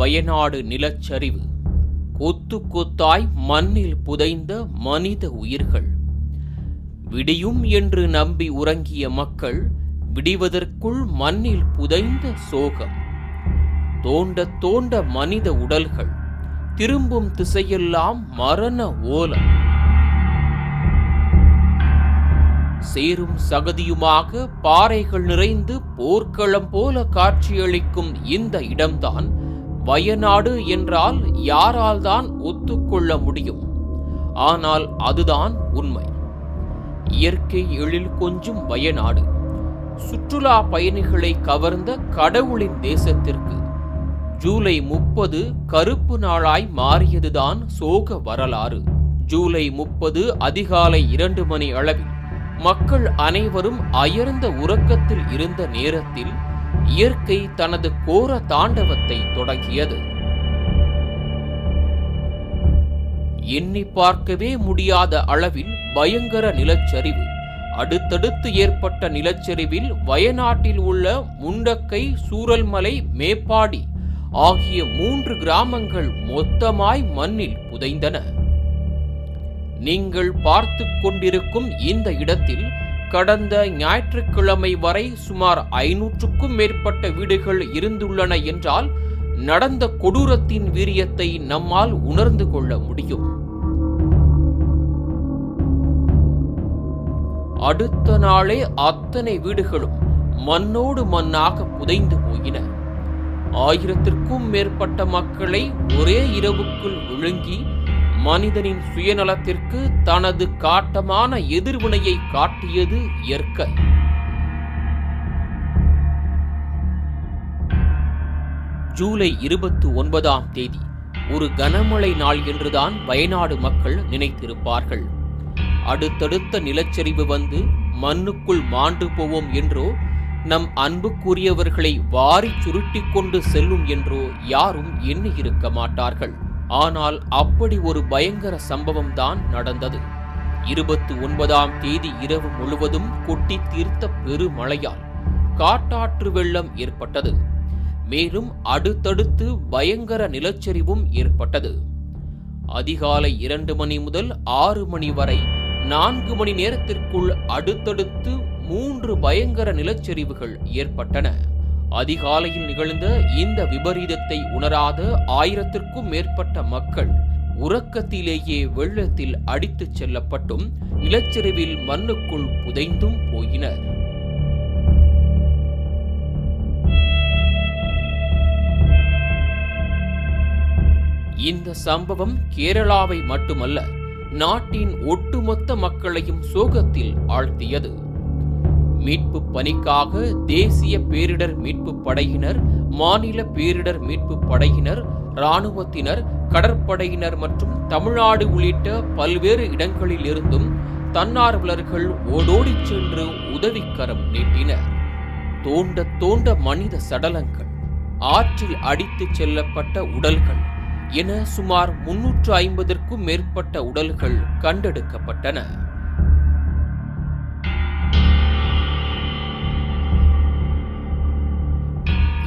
வயநாடு நிலச்சரிவு. கொத்து கொத்தாய் மண்ணில் புதைந்த மனித உயிர்கள். விடியும் என்று நம்பி உறங்கிய மக்கள் விடிவதற்குள் மண்ணில் புதைந்த சோகம். தோண்ட தோண்ட மனித உடல்கள். திரும்பும் திசையெல்லாம் மரண ஓலம். சேரும் சகதியுமாக பாறைகள் நிறைந்து போர்க்களம் போல காட்சியளிக்கும் இந்த இடம்தான் வயநாடு என்றால் யாரால் தான் ஒத்துக்கொள்ள முடியும்? ஆனால் அதுதான் உண்மை. இயற்கை எழில் கொஞ்சும் வயநாடு. சுற்றுலா பயணிகளை கவர்ந்த கடவுளின் தேசத்திற்கு. ஜூலை முப்பது கருப்பு நாளாய் மாறியதுதான் சோக வரலாறு. ஜூலை முப்பது அதிகாலை இரண்டு மணி அளவில். மக்கள் அனைவரும் அயர்ந்த உறக்கத்தில் இருந்த நேரத்தில் இயற்கை தனது கோர தாண்டவத்தை தொடங்கியது. எண்ணி பார்க்கவே முடியாத அளவில் பயங்கர நிலச்சரிவு. அடுத்தடுத்து ஏற்பட்ட நிலச்சரிவில் வயநாட்டில் உள்ள முண்டக்கை சூரல்மலை மேப்பாடி ஆகிய மூன்று கிராமங்கள் மொத்தமாய் மண்ணில் புதைந்தன. நீங்கள் பார்த்து கொண்டிருக்கும் இந்த இடத்தில் கடந்த ஞாயிற்றுக்கிழமை வரை சுமார் ஐநூற்றுக்கும் மேற்பட்ட வீடுகள் இருந்துள்ளன என்றால் நடந்த கொடூரத்தின் வீரியத்தை நம்மால் உணர்ந்து கொள்ள முடியும். அடுத்த நாளே அத்தனை வீடுகளும் மண்ணோடு மண்ணாக புதைந்து போயின. ஆயிரத்திற்கும் மேற்பட்ட மக்களை ஒரே இரவுக்குள் விழுங்கி மனிதனின் சுயநலத்திற்கு தனது காட்டமான எதிர்வினையை காட்டியது இயற்கை. ஜூலை இருபத்தி ஒன்பதாம் தேதி ஒரு கனமழை நாள் என்றுதான் வயநாடு மக்கள் நினைத்திருப்பார்கள். அடுத்தடுத்த நிலச்சரிவு வந்து மண்ணுக்குள் மாண்டு போவோம் என்றோ நம் அன்புக்குரியவர்களை வாரி சுருட்டி கொண்டு செல்லும் என்றோ யாரும் எண்ணியிருக்க மாட்டார்கள். ஆனால் அப்படி ஒரு பயங்கர சம்பவம் தான் நடந்தது. இருபத்தி ஒன்பதாம் தேதி இரவு முழுவதும் கொட்டி தீர்த்த பெருமழையால் காட்டாற்று வெள்ளம் ஏற்பட்டது. மேலும் அடுத்தடுத்து பயங்கர நிலச்சரிவும் ஏற்பட்டது. அதிகாலை இரண்டு மணி முதல் ஆறு மணி வரை நான்கு மணி நேரத்திற்குள் அடுத்தடுத்து மூன்று பயங்கர நிலச்சரிவுகள் ஏற்பட்டன. அதிகாலையில் நிகழ்ந்த இந்த விபரீதத்தை உணராத ஆயிரத்திற்கும் மேற்பட்ட மக்கள் உறக்கத்திலேயே வெள்ளத்தில் அடித்துச் செல்லப்பட்டும் நிலச்சரிவில் மண்ணுக்குள் புதைந்தும் போயினர். இந்த சம்பவம் கேரளாவை மட்டுமல்ல நாட்டின் ஒட்டுமொத்த மக்களையும் சோகத்தில் ஆழ்த்தியது. மீட்பு பணிக்காக தேசிய பேரிடர் மீட்பு படையினர் மாநில பேரிடர் மீட்பு படையினர் இராணுவத்தினர் கடற்படையினர் மற்றும் தமிழ்நாடு உள்ளிட்ட பல்வேறு இடங்களில் இருந்தும் தன்னார்வலர்கள் ஓடோடி சென்று உதவிக்கரம் நீட்டினர். தோண்ட தோண்ட மனித சடலங்கள் ஆற்றில் அடித்துச் செல்லப்பட்ட உடல்கள் என சுமார் முன்னூற்று ஐம்பதற்கும் மேற்பட்ட உடல்கள் கண்டெடுக்கப்பட்டன.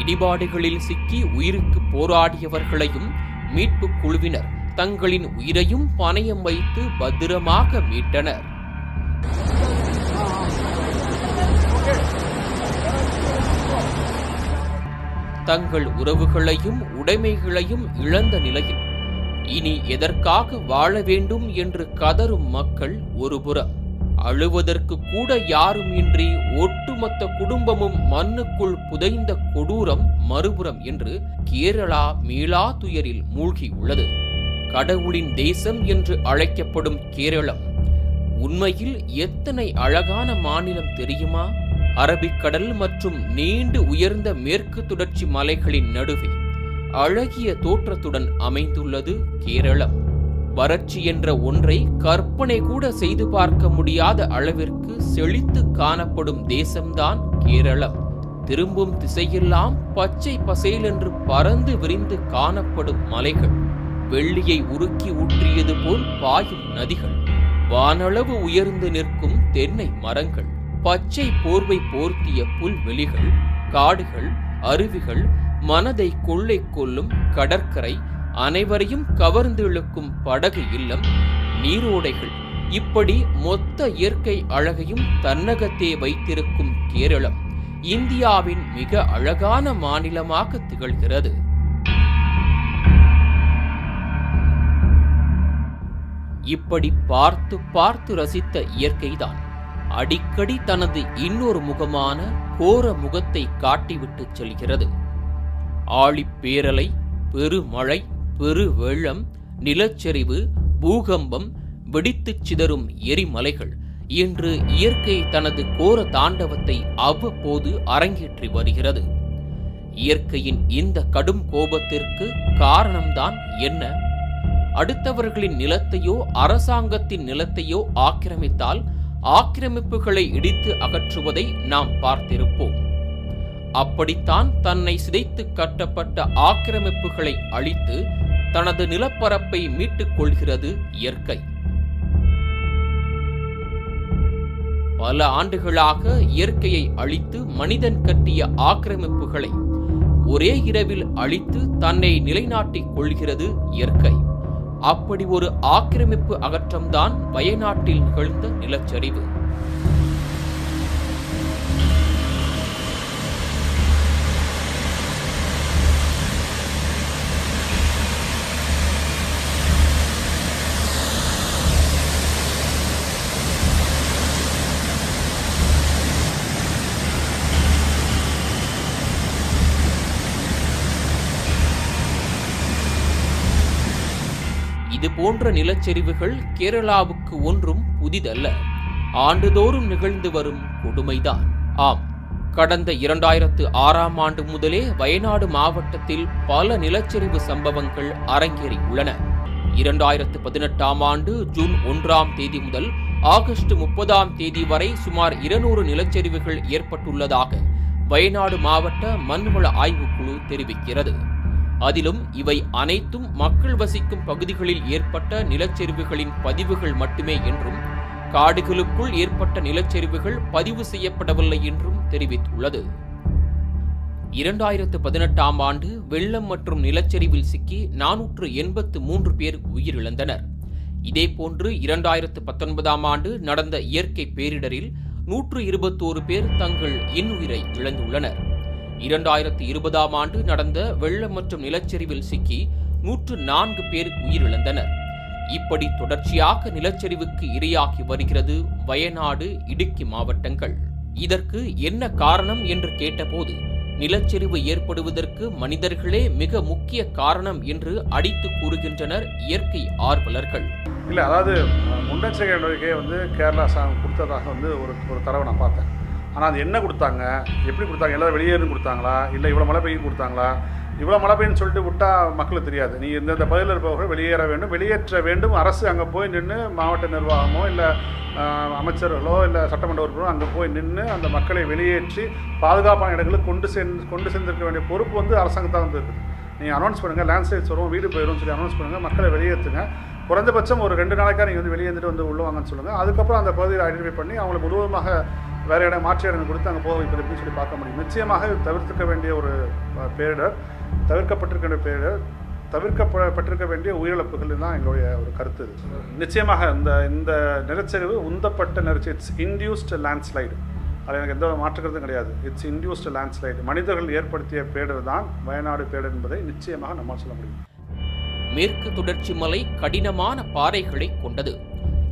இடிபாடுகளில் சிக்கி உயிருக்கு போராடியவர்களையும் மீட்பு குழுவினர் தங்களின் உயிரையும் பணயம் வைத்து பத்திரமாக மீட்டனர். தங்கள் உறவுகளையும் உடைமைகளையும் இழந்த நிலையில் இனி எதற்காக வாழ வேண்டும் என்று கதரும் மக்கள் ஒருபுறம். அழுவதற்கு கூட யாரும் இன்றி ஒட்டுமொத்த குடும்பமும் மண்ணுக்குள் புதைந்த கொடூரம் மறுபுறம் என்று கேரளா மீளா துயரில் மூழ்கியுள்ளது. கடவுளின் தேசம் என்று அழைக்கப்படும் கேரளம் உண்மையில் எத்தனை அழகான மாநிலம் தெரியுமா? அரபிக்கடல் மற்றும் நீண்டு உயர்ந்த மேற்கு தொடர்ச்சி மலைகளின் நடுவே அழகிய தோற்றத்துடன் அமைந்துள்ளது கேரளம். வறட்சி என்ற ஒன்றை கற்பனை கூட செய்து பார்க்க முடியாத அளவிற்கு செழித்து காணப்படும் தேசம்தான் கேரளம். திரும்பும் திசையெல்லாம் பச்சை பசேல் என்று பறந்து விரிந்து காணப்படும் மலைகள். வெள்ளியை உருக்கி ஊற்றியது போல் பாயும் நதிகள். வானளவு உயர்ந்து நிற்கும் தென்னை மரங்கள். பச்சை போர்வை போர்த்திய புல்வெளிகள் காடுகள் அருவிகள் மனதை கொள்ளை கொள்ளும் கடற்கரை அனைவரையும் கவர்ந்து இழுக்கும் படகு இல்லம் நீரோடைகள். இப்படி மொத்த இயற்கை அழகையும் தன்னகத்தே வைத்திருக்கும் கேரளம் இந்தியாவின் மிக அழகான மாநிலமாக திகழ்கிறது. இப்படி பார்த்து பார்த்து ரசித்த இயற்கைதான் அடிக்கடி தனது இன்னொரு முகமான கோர முகத்தை காட்டிவிட்டு செல்கிறது. ஆழிப்பேரலை பெருமழை பெரு வெள்ளம் நிலச்சரிவு பூகம்பம் வெடித்துச் சிதறும் எரிமலைகள் என்று இயற்கை தனது கோர தாண்டவத்தை அவ்வப்போது அரங்கேற்றி வருகிறது. இயற்கையின் இந்த கடும் கோபத்திற்கு காரணம்தான் என்ன? அடுத்தவர்களின் நிலத்தையோ அரசாங்கத்தின் நிலத்தையோ ஆக்கிரமித்தால் ஆக்கிரமிப்புகளை இடித்து அகற்றுவதை நாம் பார்த்திருப்போம். அப்படித்தான் தன்னை சிதைத்து கட்டப்பட்ட ஆக்கிரமிப்புகளை அழித்து தனது நிலப்பரப்பை மீட்டுக் கொள்கிறது இயற்கை. பல ஆண்டுகளாக இயற்கையை அழித்து மனிதன் கட்டிய ஆக்கிரமிப்புகளை ஒரே இரவில் அழித்து தன்னை நிலைநாட்டிக் கொள்கிறது இயற்கை. அப்படி ஒரு ஆக்கிரமிப்பு அகற்றம்தான் வயநாட்டில் நிகழ்ந்த நிலச்சரிவு. இது போன்ற நிலச்சரிவுகள் கேரளாவுக்கு ஒன்றும் புதிதல்ல. ஆண்டுதோறும் நிகழ்ந்து வரும் கொடுமைதான். ஆம் கடந்த இரண்டாயிரத்து ஆறாம் ஆண்டு முதலே வயநாடு மாவட்டத்தில் பல நிலச்சரிவு சம்பவங்கள் அரங்கேறியுள்ளன. இரண்டாயிரத்து பதினெட்டாம் ஆண்டு ஜூன் ஒன்றாம் தேதி முதல் ஆகஸ்ட் முப்பதாம் தேதி வரை சுமார் இருநூறு நிலச்சரிவுகள் ஏற்பட்டுள்ளதாக வயநாடு மாவட்ட மண்வள ஆய்வுக்குழு தெரிவிக்கிறது. அதிலும் இவை அனைத்தும் மக்கள் வசிக்கும் பகுதிகளில் ஏற்பட்ட நிலச்சரிவுகளின் பதிவுகள் மட்டுமே என்றும் காடுகளுக்குள் ஏற்பட்ட நிலச்சரிவுகள் பதிவு செய்யப்படவில்லை என்றும் தெரிவித்துள்ளது. இரண்டாயிரத்து பதினெட்டாம் ஆண்டு வெள்ளம் மற்றும் நிலச்சரிவில் சிக்கி நானூற்று எண்பத்து மூன்று பேர் உயிரிழந்தனர். இதேபோன்று இரண்டாயிரத்து பத்தொன்பதாம் ஆண்டு நடந்த இயற்கை பேரிடரில் நூற்று இருபத்தோரு பேர் தங்கள் இன்னுயிரை இழந்துள்ளனர். இரண்டாயிரத்து இருபதாம் ஆண்டு நடந்த வெள்ளம் மற்றும் நிலச்சரிவில் சிக்கி நூற்று நான்கு பேர் உயிரிழந்தனர். இப்படி தொடர்ச்சியாக நிலச்சரிவுக்கு இரையாகி வருகிறது வயநாடு இடுக்கி மாவட்டங்கள். இதற்கு என்ன காரணம் என்று கேட்டபோது நிலச்சரிவு ஏற்படுவதற்கு மனிதர்களே மிக முக்கிய காரணம் என்று அடித்து கூறுகின்றனர் இயற்கை ஆர்வலர்கள். இல்லை அதாவது முன்னெச்சரிக்கை நடவடிக்கையை வந்து கேரளா சாங் கொடுத்ததாக வந்து ஒரு ஒரு தரவை நான் பார்த்தேன். ஆனால் அது என்ன கொடுத்தாங்க? எப்படி கொடுத்தாங்க? எல்லாரும் வெளியேறும் கொடுத்தாங்களா? இல்லை இவ்வளோ மழை பெய்யும் கொடுத்தாங்களா? இவ்வளோ மழை பெய்யுன்னு சொல்லிட்டு விட்டா மக்களுக்கு தெரியாது. நீ இந்த பகுதியில் இருப்பவர்கள் வெளியேற வேண்டும் வெளியேற்ற வேண்டும். அரசு அங்கே போய் நின்று மாவட்ட நிர்வாகமோ இல்லை அமைச்சர்களோ இல்லை சட்டமன்ற உறுப்பினரோ அங்கே போய் நின்று அந்த மக்களை வெளியேற்றி பாதுகாப்பான இடங்களுக்கு கொண்டு சென்று கொண்டு சென்றிருக்க வேண்டிய பொறுப்பு வந்து அரசாங்கத்தான் வந்துருக்குது நீங்கள் அனௌன்ஸ் பண்ணுங்கள் லேண்ட்ஸ்லைட்ஸ் வரும் வீடு போயிடும் சொல்லி அனௌன்ஸ் பண்ணுங்கள் மக்களை வெளியேற்றுங்க குறைந்தபட்சம் ஒரு ரெண்டு நாளைக்காக நீங்கள் வந்து வெளியேந்துட்டு வந்து உள்ள வாங்கன்னு சொல்லுங்கள் அதுக்கப்புறம் அந்த பகுதியில் ஐடென்டிஃபை பண்ணி அவங்களை முழுவதுமாக வேறு இடம் மாற்று இடங்கள் கொடுத்து அங்கே போக வைப்பது அப்படின்னு சொல்லி பார்க்க முடியும்? நிச்சயமாக தவிர்த்துக்க வேண்டிய ஒரு பேரிடர் தவிர்க்கப்பட்டிருக்கிற பேரிடர் தவிர்க்கப்பட்டிருக்க வேண்டிய உயிரிழப்புகள் தான் எங்களுடைய ஒரு கருத்து இது. நிச்சயமாக இந்த இந்த நிலச்சரிவு உந்தப்பட்ட நிலச்சி இட்ஸ் இன்டியூஸ்ட் லேண்ட்ஸ்லைடு அது எனக்கு எந்த மாற்றுக்கிறதும் கிடையாது. இட்ஸ் இன்டியூஸ்ட் லேண்ட்ஸ்லைடு மனிதர்கள் ஏற்படுத்திய பேடர் தான் வயநாடு பேடர் என்பதை நிச்சயமாக நம்மால் சொல்ல முடியும். மேற்கு தொடர்ச்சி மலை கடினமான பாறைகளை கொண்டது.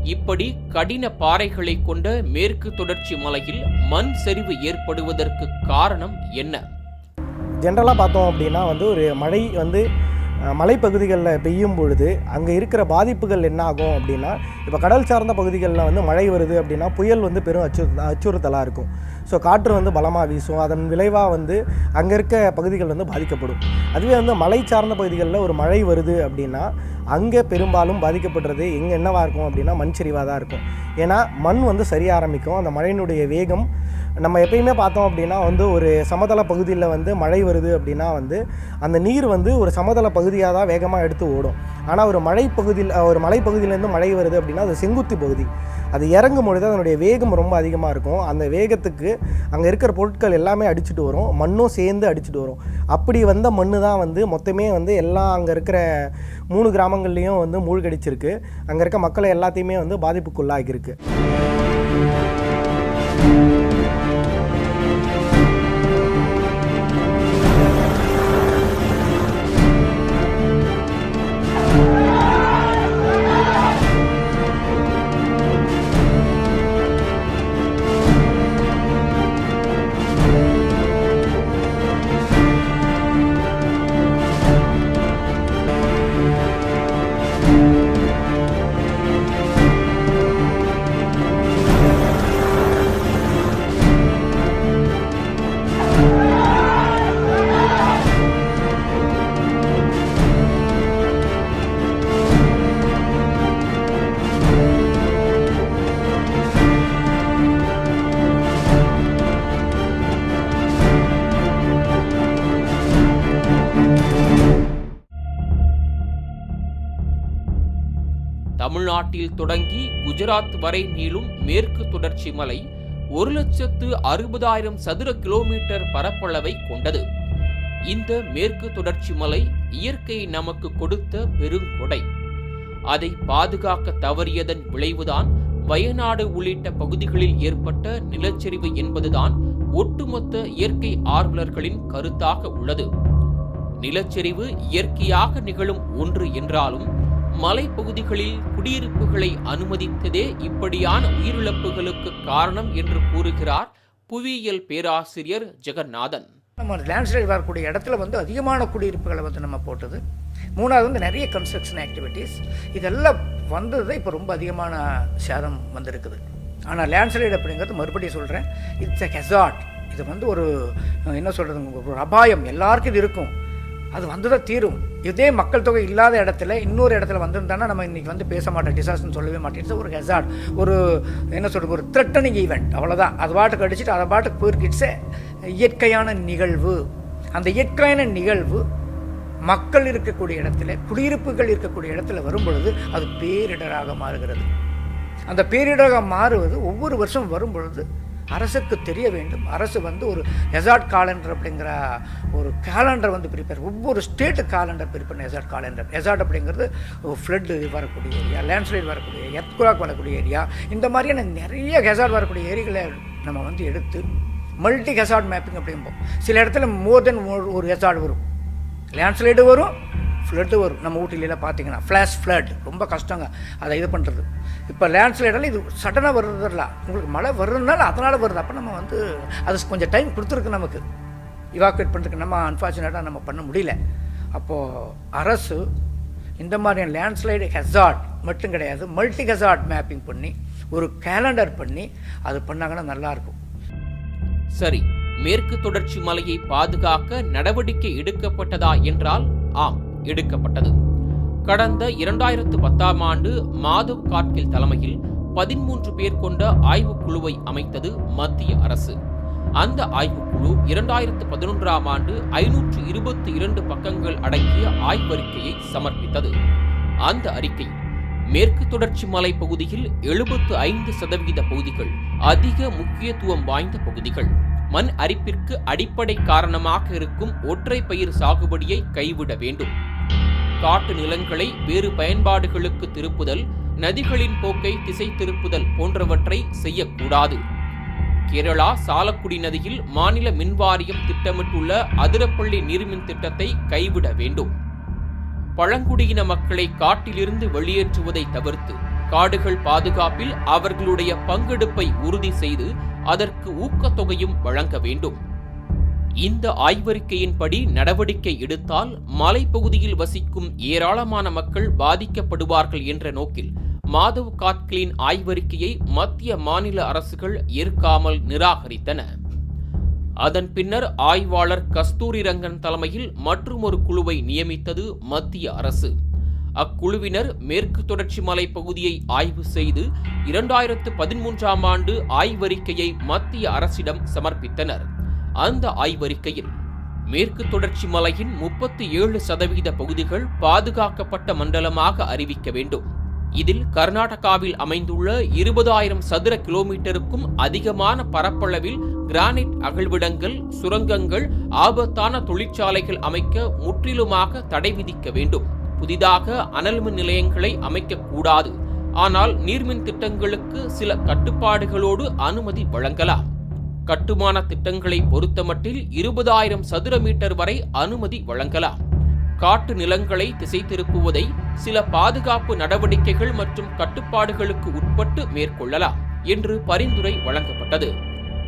இப்படி கடின பாறைகளை கொண்ட மேற்கு தொடர்ச்சி மலையில் மண் சரிவு ஏற்படுவதற்கு காரணம் என்ன? ஜென்ரலாக பார்த்தோம் அப்படின்னா வந்து ஒரு மழை வந்து மலைப்பகுதிகளில் பெய்யும் பொழுது அங்கே இருக்கிற பாதிப்புகள் என்ன ஆகும் அப்படின்னா இப்போ கடல் சார்ந்த பகுதிகளில் வந்து மழை வருது அப்படின்னா புயல் வந்து பெரும் அச்சு அச்சுறுத்தலாக இருக்கும். ஸோ காற்று வந்து பலமாக வீசும். அதன் விளைவாக வந்து அங்கே இருக்க பகுதிகள் வந்து பாதிக்கப்படும். அதுவே வந்து மலை சார்ந்த பகுதிகளில் ஒரு மழை வருது அப்படின்னா அங்கே பெரும்பாலும் பாதிக்கப்படுறது எங்கே என்னவாக இருக்கும் அப்படின்னா மண் சரிவாக தான் இருக்கும். ஏன்னா மண் வந்து சரிய ஆரம்பிக்கும். அந்த மழையினுடைய வேகம் நம்ம எப்பயுமே பார்த்தோம் அப்படின்னா வந்து ஒரு சமதள பகுதியில் வந்து மழை வருது அப்படின்னா வந்து அந்த நீர் வந்து ஒரு சமதள பகுதியாக தான் வேகமாக எடுத்து ஓடும். ஆனால் ஒரு மழை பகுதியில் ஒரு மலைப்பகுதியிலேருந்து மழை வருது அப்படின்னா அது செங்குத்து பகுதி. அது இறங்கும் பொழுது அதனுடைய வேகம் ரொம்ப அதிகமாக இருக்கும். அந்த வேகத்துக்கு அங்கே இருக்கிற பொருட்கள் எல்லாமே அடிச்சுட்டு வரும். மண்ணும் சேர்ந்து அடிச்சுட்டு வரும். அப்படி வந்த மண்ணு தான் வந்து மொத்தமே வந்து எல்லா அங்கே இருக்கிற மூணு கிராமங்கள்லேயும் வந்து மூழ்கடிச்சிருக்கு. அங்கே இருக்க மக்களை எல்லாத்தையுமே வந்து பாதிப்புக்குள்ளாகியிருக்கு தமிழ்நாட்டில் தொடங்கி குஜராத் வரை நீளும் மேற்கு தொடர்ச்சி மலை ஒரு லட்சத்து அறுபதாயிரம் சதுர கிலோமீட்டர் பரப்பளவை கொண்டது. இந்த மேற்கு தொடர்ச்சி மலை இயற்கை நமக்கு கொடுத்த பெருங்கொடை. அதை பாதுகாக்க தவறியதன் விளைவுதான் வயநாடு உள்ளிட்ட பகுதிகளில் ஏற்பட்ட நிலச்சரிவு என்பதுதான் ஒட்டுமொத்த இயற்கை ஆர்வலர்களின் கருத்தாக உள்ளது. நிலச்சரிவு இயற்கையாக நிகழும் ஒன்று என்றாலும் மலைப்பகுதிகளில் குடியிருப்புகளை அனுமதித்ததே இப்படியான உயிரிழப்புகளுக்கு காரணம் என்று கூறுகிறார் புவியியல் பேராசிரியர் ஜெகநாதன். நம்ம லேண்ட்ஸ்லைட் வரக்கூடிய இடத்துல வந்து அதிகமான குடியிருப்புகளை வந்து நம்ம போட்டது. மூணாவது வந்து நிறைய கன்ஸ்ட்ரக்ஷன் ஆக்டிவிட்டீஸ் இதெல்லாம் வந்தது இப்போ ரொம்ப அதிகமான சேதம் வந்திருக்குது. ஆனால் லேண்ட்ஸ்லைட் அப்படிங்கிறது மறுபடியும் சொல்கிறேன் இட்ஸ் எ ஹெசார்ட் இது வந்து ஒரு என்ன சொல்கிறது ஒரு அபாயம். எல்லாருக்கும் இது இருக்கும். அது வந்துதான் தீரும். இதே மக்கள் தொகை இல்லாத இடத்துல இன்னொரு இடத்துல வந்திருந்தானா நம்ம இன்றைக்கி வந்து பேச மாட்டோம். டிசாஸ்டர்னு சொல்லவே மாட்டேன் ஒரு ஹெசார்ட் ஒரு என்ன சொல்கிறது ஒரு த்ரெட்டனிங் ஈவெண்ட் அவ்வளோதான் அது பாட்டுக்கு அடிச்சுட்டு அதை பாட்டுக்கு போயிருக்கு. இட்ஸ் இயற்கையான நிகழ்வு. அந்த இயற்கையான நிகழ்வு மக்கள் இருக்கக்கூடிய இடத்துல குடியிருப்புகள் இருக்கக்கூடிய இடத்துல வரும் பொழுது அது பேரிடராக மாறுகிறது. அந்த பேரிடராக மாறுவது ஒவ்வொரு வருஷம் வரும் பொழுது அரசுக்கு தெரிய வேண்டும். அரசு வந்து ஒரு எசாட் காலண்டர் அப்படிங்கிற ஒரு கேலண்டர் வந்து ப்ரிப்பேர் ஒவ்வொரு ஸ்டேட்டு காலண்டர் ப்ரிப்பேர் பண்ண எசாட் காலண்டர். எசாட் அப்படிங்கிறது ஃப்ளட்டு வரக்கூடிய ஏரியா லேண்ட்ஸ்லைட் வரக்கூடிய எர்த்குராக் வரக்கூடிய ஏரியா இந்த மாதிரியான நிறைய ஹெசாட் வரக்கூடிய ஏரிகளை நம்ம வந்து எடுத்து மல்டி ஹெசார்ட் மேப்பிங் அப்படிம்போம். சில இடத்துல மோர் தென் ஒரு ஹெசார்ட் வரும். லேண்ட்ஸ்லைடு வரும் ஃப்ளட்டு வரும். நம்ம ஊட்டிலாம் பார்த்தீங்கன்னா ஃப்ளாஷ் ஃப்ளட் ரொம்ப கஷ்டங்க. அதை இது பண்ணுறது இப்போ லேண்ட்ஸ்லைடெல்லாம் இது சடனாக வருதுல உங்களுக்கு மழை வருதுனால அதனால் வருது. அப்போ நம்ம வந்து அது கொஞ்சம் டைம் கொடுத்துருக்கு நமக்கு. இவாக்குவேட் பண்ணுறதுக்கு நம்ம அன்ஃபார்ச்சுனேட்டாக நம்ம பண்ண முடியல. அப்போது அரசு இந்த மாதிரியான லேண்ட்ஸ்லைடு ஹெசார்ட் மட்டும் கிடையாது மல்டி ஹெசார்ட் மேப்பிங் பண்ணி ஒரு கேலண்டர் பண்ணி அது பண்ணாங்கன்னா நல்லாயிருக்கும். சரி மேற்கு தொடர்ச்சி மலையை பாதுகாக்க நடவடிக்கை எடுக்கப்பட்டதா என்றால் ஆம் எடுக்கப்பட்டது. கடந்த இரண்டாயிரத்து பத்தாம் ஆண்டு மாதவ் காட்கில் தலைமையில் பதிமூன்று பேர் கொண்ட ஆய்வுக்குழுவை அமைத்தது மத்திய அரசு. அந்த ஆய்வுக்குழு இரண்டாயிரத்து பதினொன்றாம் ஆண்டு ஐநூற்று இருபத்தி இரண்டு பக்கங்கள் அடங்கிய ஆய்வறிக்கையை சமர்ப்பித்தது. அந்த அறிக்கை மேற்கு தொடர்ச்சி மலை பகுதியில் எழுபத்து ஐந்து சதவீத பகுதிகள் அதிக முக்கியத்துவம் வாய்ந்த பகுதிகள். மண் அரிப்பிற்கு அடிப்படை காரணமாக இருக்கும் ஒற்றை பயிர் சாகுபடியை கைவிட வேண்டும். காட்டு நிலங்களை வேறு பயன்பாடுகளுக்கு திருப்புதல் நதிகளின் போக்கை திசை திருப்புதல் போன்றவற்றை செய்யக்கூடாது. கேரளா சாலக்குடி நதியில் மாநில மின்வாரியம் திட்டமிட்டுள்ள அதிரப்பள்ளி நீர்மின் திட்டத்தை கைவிட வேண்டும். பழங்குடியின மக்களை காட்டிலிருந்து வெளியேற்றுவதை தவிர்த்து காடுகள் பாதுகாப்பில் அவர்களுடைய பங்கெடுப்பை உறுதி செய்து அதற்கு ஊக்கத்தொகையும் வழங்க வேண்டும். இந்த ஆய்வறிக்கையின்படி நடவடிக்கை எடுத்தால் மலைப்பகுதியில் வசிக்கும் ஏராளமான மக்கள் பாதிக்கப்படுவார்கள் என்ற நோக்கில் மாதவ் காட்களின் ஆய்வறிக்கையை மத்திய மாநில அரசுகள் ஏற்காமல் நிராகரித்தன. அதன் பின்னர் ஆய்வாளர் கஸ்தூரி ரங்கன் தலைமையில் மற்றுமொரு குழுவை நியமித்தது மத்திய அரசு. அக்குழுவினர் மேற்கு தொடர்ச்சி மலை பகுதியை ஆய்வு செய்து இரண்டாயிரத்து பதிமூன்றாம் ஆண்டு ஆய்வறிக்கையை மத்திய அரசிடம் சமர்ப்பித்தனர். அந்த ஆய்வறிக்கையில் மேற்கு தொடர்ச்சி மலையின் முப்பத்தி ஏழு சதவீத பகுதிகள் பாதுகாக்கப்பட்ட மண்டலமாக அறிவிக்க வேண்டும். இதில் கர்நாடகாவில் அமைந்துள்ள இருபதாயிரம் சதுர கிலோமீட்டருக்கும் அதிகமான பரப்பளவில் கிரானைட் அகழ்விடங்கள் சுரங்கங்கள் ஆபத்தான தொழிற்சாலைகள் அமைக்க முற்றிலுமாக தடை விதிக்க வேண்டும். புதிதாக அனல்மின் நிலையங்களை அமைக்கக்கூடாது ஆனால் நீர்மின் திட்டங்களுக்கு சில கட்டுப்பாடுகளோடு அனுமதி வழங்கலாம். கட்டுமான திட்டங்களை பொறுத்தமட்டில் இருபதாயிரம் சதுர மீட்டர் வரை அனுமதி வழங்கலாம். காட்டு நிலங்களை திசை திருப்புவதை சில பாதுகாப்பு நடவடிக்கைகள் மற்றும் கட்டுப்பாடுகளுக்கு உட்பட்டு மேற்கொள்ளலாம் என்று பரிந்துரை வழங்கப்பட்டது.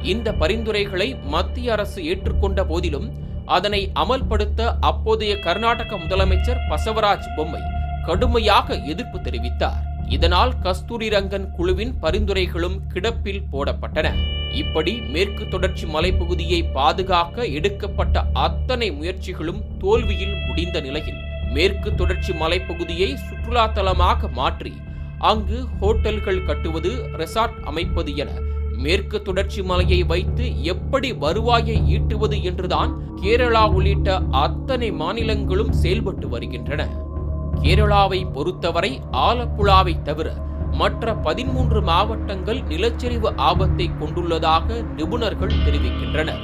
இந்த பரிந்துரைகளை மத்திய அரசு ஏற்றுக்கொண்ட போதிலும் அதனை அமல்படுத்த அப்போதைய கர்நாடக முதலமைச்சர் பசவராஜ் பொம்மை கடுமையாக எதிர்ப்பு தெரிவித்தார். இதனால் கஸ்தூரி ரங்கன் குழுவின் பரிந்துரைகளும் கிடப்பில் போடப்பட்டன. இப்படி மேற்கு தொடர்ச்சி மலைப்பகுதியை பாதுகாக்க எடுக்கப்பட்ட அத்தனை முயற்சிகளும் தோல்வியில் முடிந்த நிலையில் மேற்கு தொடர்ச்சி மலைப்பகுதியை சுற்றுலா தலமாக மாற்றி அங்கு ஹோட்டல்கள் கட்டுவது ரெசார்ட் அமைப்பது என மேற்கு தொடர்ச்சி மலையை வைத்து எப்படி வருவாயை ஈட்டுவது என்றுதான் கேரளா உள்ளிட்ட அத்தனை மாநிலங்களும் செயல்பட்டு வருகின்றன. கேரளாவை பொறுத்தவரை ஆலப்புழாவை தவிர மற்ற பதிமூன்று மாவட்டங்கள் நிலச்சரிவு ஆபத்தை கொண்டுள்ளதாக நிபுணர்கள் தெரிவிக்கின்றனர்.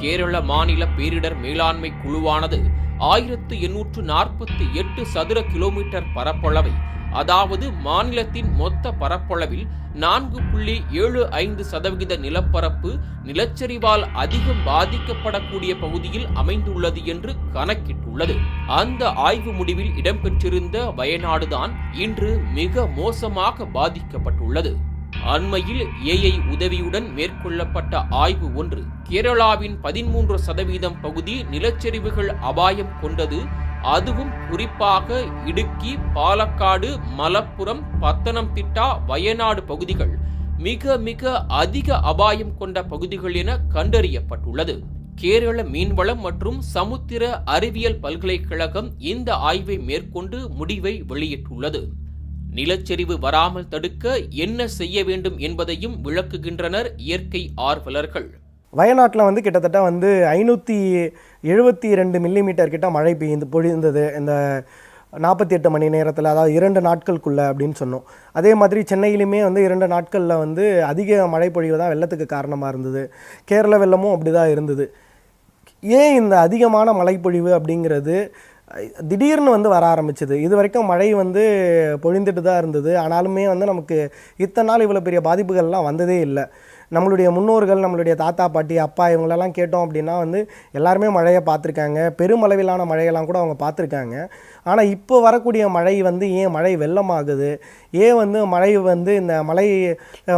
கேரள மாநில பேரிடர் மேலாண்மை குழுவானது ஆயிரத்து எண்ணூற்று நாற்பத்தி எட்டு சதுர கிலோமீட்டர் பரப்பளவை அதாவது மாநிலத்தின் மொத்த பரப்பளவில் நான்கு புள்ளி ஏழு ஐந்து சதவிகித நிலப்பரப்பு நிலச்சரிவால் அதிகம் பாதிக்கப்படக்கூடிய பகுதியில் அமைந்துள்ளது என்று கணக்கிட்டுள்ளது. அந்த ஆய்வு முடிவில் இடம்பெற்றிருந்த வயநாடுதான் இன்று மிக மோசமாக பாதிக்கப்பட்டுள்ளது. அண்மையில் ஏஐ உதவியுடன் மேற்கொள்ளப்பட்ட ஆய்வு ஒன்று. கேரளாவின் பதிமூன்று சதவீதம் பகுதி நிலச்சரிவுகள் அபாயம் கொண்டது. அதுவும் குறிப்பாக இடுக்கி பாலக்காடு மலப்புரம் பத்தனம்திட்டா வயநாடு பகுதிகள். மிக மிக அதிக அபாயம் கொண்ட பகுதிகள் என கண்டறியப்பட்டுள்ளது. கேரள மீன்வளம் மற்றும் சமுத்திர அறிவியல் பல்கலைக்கழகம் இந்த ஆய்வை மேற்கொண்டு முடிவை வெளியிட்டுள்ளது. நிலச்சரிவு வராமல் தடுக்க என்ன செய்ய வேண்டும் என்பதையும் விளக்குகின்றனர் இயற்கை ஆர்வலர்கள். வயநாட்டில் வந்து கிட்டத்தட்ட வந்து ஐநூற்றி எழுபத்தி ரெண்டு மில்லிமீட்டர் கிட்ட மழை பெய்ந்து பொழிந்தது இந்த நாற்பத்தி எட்டு மணி நேரத்தில் அதாவது இரண்டு நாட்களுக்குள்ள அப்படின்னு சொன்னோம். அதே மாதிரி சென்னையிலுமே வந்து இரண்டு நாட்களில் வந்து அதிக மழை பொழிவு தான் வெள்ளத்துக்கு காரணமாக இருந்தது. கேரள வெள்ளமும் அப்படி தான் இருந்தது. ஏன் இந்த அதிகமான மழைப்பொழிவு அப்படிங்கிறது திடீர்னு வந்து வர ஆரம்பிச்சது. இது வரைக்கும் மழை வந்து பொழிந்துட்டு தான் இருந்தது. ஆனாலுமே வந்து நமக்கு இத்தனை நாள் இவ்வளோ பெரிய பாதிப்புகள்லாம் வந்ததே இல்லை. நம்மளுடைய முன்னோர்கள் நம்மளுடைய தாத்தா பாட்டி அப்பா இவங்களெல்லாம் கேட்டோம் அப்படின்னா வந்து எல்லாருமே மழையை பார்த்துருக்காங்க. பெருமளவிலான மழையெல்லாம் கூட அவங்க பார்த்துருக்காங்க. ஆனால் இப்போ வரக்கூடிய மழை வந்து ஏன் மழை வெள்ளமாகுது? ஏன் வந்து மழை வந்து இந்த மழை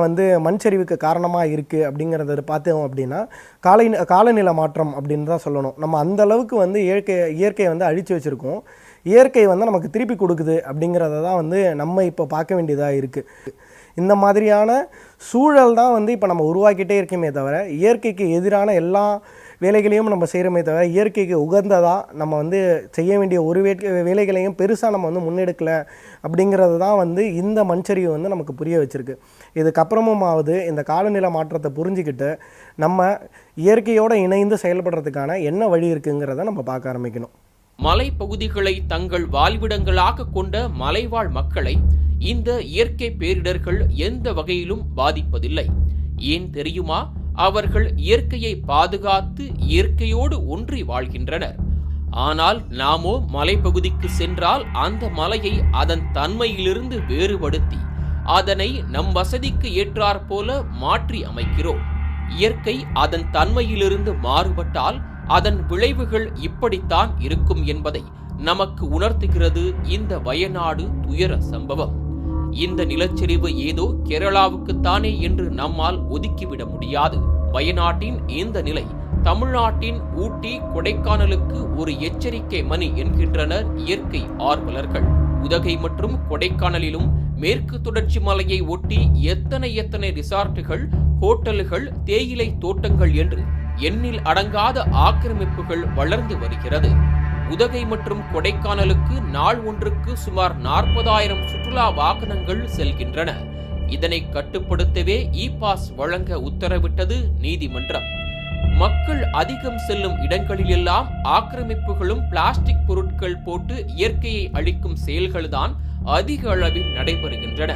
வந்து மண் சரிவுக்கு காரணமாக இருக்குது அப்படிங்கிறத பார்த்தோம் அப்படின்னா காலை காலநிலை மாற்றம் அப்படின்னு தான் சொல்லணும். நம்ம அந்த அளவுக்கு வந்து இயற்கை இயற்கையை வந்து அழிச்சு வச்சுருக்கோம். இயற்கை வந்து நமக்கு திருப்பி கொடுக்குது அப்படிங்கிறத தான் வந்து நம்ம இப்போ பார்க்க வேண்டியதாக இருக்குது இந்த மாதிரியான சூழல் தான் வந்து இப்போ நம்ம உருவாக்கிட்டே இருக்கோமே தவிர இயற்கைக்கு எதிரான எல்லா வேலைகளையும் நம்ம செய்கிறோமே தவிர இயற்கைக்கு உகந்ததாக நம்ம வந்து செய்ய வேண்டிய ஒரு வே வேலைகளையும் பெருசாக நம்ம வந்து முன்னெடுக்கலை அப்படிங்கிறது தான் வந்து இந்த மண்சரிவு வந்து நமக்கு புரிய வச்சுருக்கு. இதுக்கப்புறமுமாவது இந்த காலநிலை மாற்றத்தை புரிஞ்சுக்கிட்டு நம்ம இயற்கையோடு இணைந்து செயல்படுறதுக்கான என்ன வழி இருக்குங்கிறத நம்ம பார்க்க ஆரம்பிக்கணும். மலைப்பகுதிகளை தங்கள் வாழ்விடங்களாக கொண்ட மலைவாழ் மக்களை இந்த இயற்கை பேரிடர்கள் எந்த வகையிலும் பாதிப்பதில்லை. ஏன் தெரியுமா? அவர்கள் இயற்கையை பாதுகாத்து இயற்கையோடு ஒன்றி வாழ்கின்றனர். ஆனால் நாமோ மலைப்பகுதிக்கு சென்றால் அந்த மலையை அதன் தன்மையிலிருந்து வேறுபடுத்தி அதனை நம் வசதிக்கு ஏற்றாற் போல மாற்றி அமைக்கிறோம். இயற்கை அதன் தன்மையிலிருந்து மாறுபட்டால் அதன் விளைவுகள் இப்படித்தான் இருக்கும் என்பதை நமக்கு உணர்த்துகிறது இந்த வயநாடு துயர சம்பவம். இந்த நிலச்சரிவு ஏதோ கேரளாவுக்குத்தானே என்று நம்மால் ஒதுக்கிவிட முடியாது. வயநாட்டின் இந்த நிலை தமிழ்நாட்டின் ஊட்டி கொடைக்கானலுக்கு ஒரு எச்சரிக்கை மணி என்கின்றனர் இயற்கை ஆர்வலர்கள். உதகை மற்றும் கொடைக்கானலிலும் மேற்கு தொடர்ச்சி மலையை ஒட்டி எத்தனை எத்தனை ரிசார்ட்டுகள் ஹோட்டல்கள் தேயிலை தோட்டங்கள் என்று எண்ணில் அடங்காத ஆக்கிரமிப்புகள் வளர்ந்து வருகிறது. உதகை மற்றும் கொடைக்கானலுக்கு நாள் ஒன்றுக்கு சுமார் நாற்பதாயிரம் சுற்றுலா வாகனங்கள் செல்கின்றன. இதனை கட்டுப்படுத்தவே இ பாஸ் வழங்க உத்தரவிட்டது நீதிமன்றம். மக்கள் அதிகம் செல்லும் இடங்களிலெல்லாம் ஆக்கிரமிப்புகளும் பிளாஸ்டிக் பொருட்கள் போட்டு இயற்கையை அழிக்கும் செயல்கள்தான் அதிக அளவில் நடைபெறுகின்றன.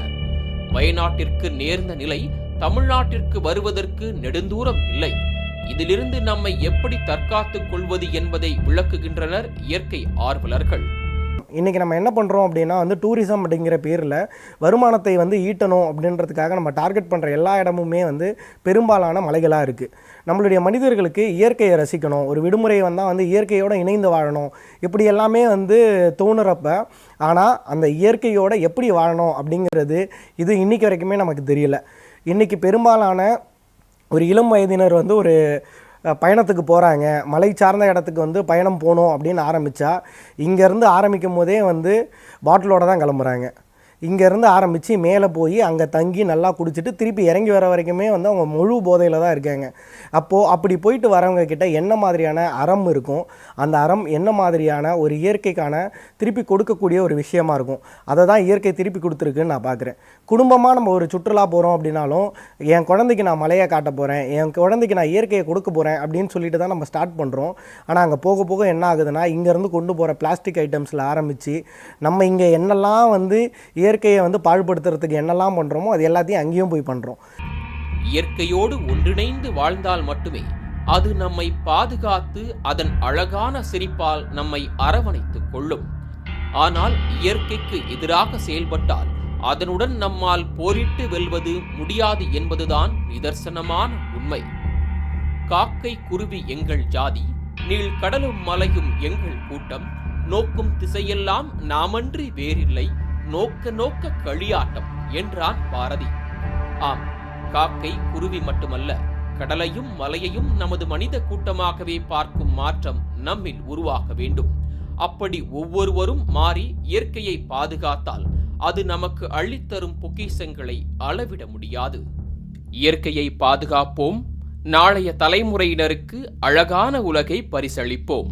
வயநாட்டிற்கு நேர்ந்த நிலை தமிழ்நாட்டிற்கு வருவதற்கு நெடுந்தூரம் இல்லை. இதிலிருந்து நம்மை எப்படி தற்காத்துக் கொள்வது என்பதை விளக்குகின்றனர் இயற்கை ஆர்வலர்கள். இன்றைக்கி நம்ம என்ன பண்ணுறோம் அப்படின்னா வந்து டூரிசம் அப்படிங்கிற பேரில் வருமானத்தை வந்து ஈட்டணும் அப்படின்றதுக்காக நம்ம டார்கெட் பண்ணுற எல்லா இடமுமே வந்து பெரும்பாலான மலைகளாக இருக்குது நம்மளுடைய மனிதர்களுக்கு இயற்கையை ரசிக்கணும். ஒரு விடுமுறை வந்தால் வந்து இயற்கையோடு இணைந்து வாழணும். இப்படி எல்லாமே வந்து தோணுறப்ப ஆனால் அந்த இயற்கையோடு எப்படி வாழணும் அப்படிங்கிறது இது இன்றைக்கி வரைக்குமே நமக்கு தெரியல. இன்றைக்கி பெரும்பாலான ஒரு இளம் வயதினர் வந்து ஒரு பயணத்துக்கு போகிறாங்க மலை சார்ந்த இடத்துக்கு வந்து பயணம் போகணும் அப்படின்னு ஆரம்பித்தா இங்கேருந்து ஆரம்பிக்கும் போதே வந்து பாட்டிலோட தான் கிளம்புறாங்க. இங்கேருந்து ஆரம்பித்து மேலே போய் அங்கே தங்கி நல்லா குடிச்சிட்டு திருப்பி இறங்கி வர வரைக்குமே வந்து அவங்க முழு போதையில் தான் இருக்காங்க. அப்போது அப்படி போயிட்டு வரவங்க கிட்ட என்ன மாதிரியான அறம் இருக்கும்? அந்த அறம் என்ன மாதிரியான ஒரு இயற்கைக்கான திருப்பி கொடுக்கக்கூடிய ஒரு விஷயமா இருக்கும்? அதை தான் இயற்கை திருப்பி கொடுத்துருக்குன்னு நான் பார்க்குறேன். குடும்பமாக நம்ம ஒரு சுற்றுலா போகிறோம் அப்படின்னாலும் என் குழந்தைக்கு நான் மலையை காட்ட போகிறேன் என் குழந்தைக்கு நான் இயற்கையை கொடுக்க போகிறேன் அப்படின்னு சொல்லிட்டு தான் நம்ம ஸ்டார்ட் பண்ணுறோம் ஆனால் அங்கே போக போக என்ன ஆகுதுன்னா இங்கேருந்து கொண்டு போகிற பிளாஸ்டிக் ஐட்டம்ஸில் ஆரம்பித்து நம்ம இங்கே என்னெல்லாம் வந்து இயற்கையை வந்து பாழ்படுத்துறதுக்கு என்னெல்லாம் பண்ணுறோமோ அது எல்லாத்தையும் அங்கேயும் போய் பண்ணுறோம் இயற்கையோடு ஒன்றிணைந்து வாழ்ந்தால் மட்டுமே அது நம்மை பாதுகாத்து அதன் அழகான சிரிப்பால் நம்மை அரவணைத்துக் கொள்ளும். ஆனால் இயற்கைக்கு எதிராக செயல்பட்டால் அதனுடன் நம்மால் போரிட்டு வெல்வது முடியாது என்பதுதான் நிதர்சனமான உண்மை. காக்கை குருவி எங்கள் ஜாதி நீள் கடலும் மலையும் எங்கள் கூட்டம் நோக்கும் திசையெல்லாம் நாமன்றி வேறில்லை. நோக்க நோக்க களியாட்டம் என்றான் பாரதி. ஆம் காக்கை குருவி மட்டுமல்ல கடலையும் மலையையும் நமது மனித கூட்டமாகவே பார்க்கும் மாற்றம் நம்மில் உருவாக வேண்டும். அப்படி ஒவ்வொருவரும் மாறி இயற்கையை பாதுகாத்தால் அது நமக்கு அள்ளித்தரும் பொக்கிஷங்களை அளவிட முடியாது. இயற்கையை பாதுகாப்போம். நாளைய தலைமுறையினருக்கு அழகான உலகை பரிசளிப்போம்.